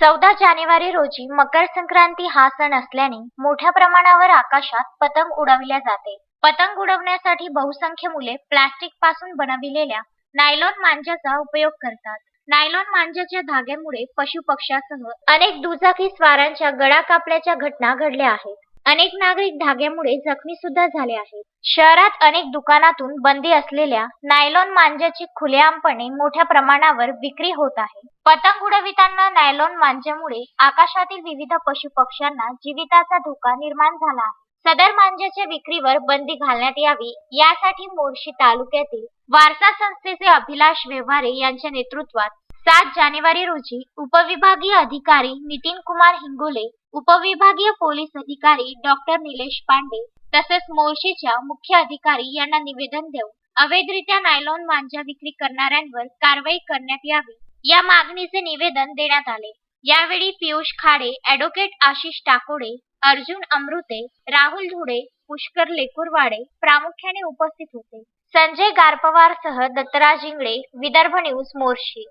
चौदा जानेवारी रोजी मकर संक्रांती हा सण असल्याने मोठ्या प्रमाणावर आकाशात पतंग उडवल्या जाते. पतंग उडवण्यासाठी बहुसंख्य मुले प्लास्टिकपासून बनविलेल्या नायलॉन मांजाचा उपयोग करतात. नायलॉन मांजाच्या धाग्यामुळे पशु पक्ष्यासह अनेक दुचाकी स्वारांच्या गळा कापल्याच्या घटना घडल्या आहेत. अनेक नागरिक धाग्यामुळे जखमी सुद्धा झाले आहेत. शहरात अनेक दुकानातून बंदी असलेल्या नायलॉन मांज्याची खुलेआमपणे मोठ्या प्रमाणावर विक्री होत आहे. पतंग उडविताना नायलॉन मांज्यामुळे आकाशातील विविध पशु पक्ष्यांना जीविताचा धोका निर्माण झाला आहे. सदर मांज्याच्या विक्रीवर बंदी घालण्यात यावी यासाठी मोर्शी तालुक्यातील वारसा संस्थेचे अभिलाष व्यवहारे यांच्या नेतृत्वात सात जानेवारी रोजी उपविभागीय अधिकारी नितीन कुमार हिंगोले उपविभागीय पोलीस अधिकारी डॉक्टर निलेश पांडे तसेच मोर्शीच्या मुख्य अधिकारी यांना निवेदन देऊन अवैधरित्या नायलॉन मांजा विक्री करणाऱ्यांवर कारवाई करण्यात यावी या मागणीचे निवेदन देण्यात आले. यावेळी पियुष खाडे ॲडव्होकेट आशिष टाकोडे अर्जुन अमृते राहुल धुडे पुष्कर लेकुरवाडे प्रामुख्याने उपस्थित होते. संजय गारपवार सह दत्तराज इंगळे विदर्भ न्यूज मोर्शी.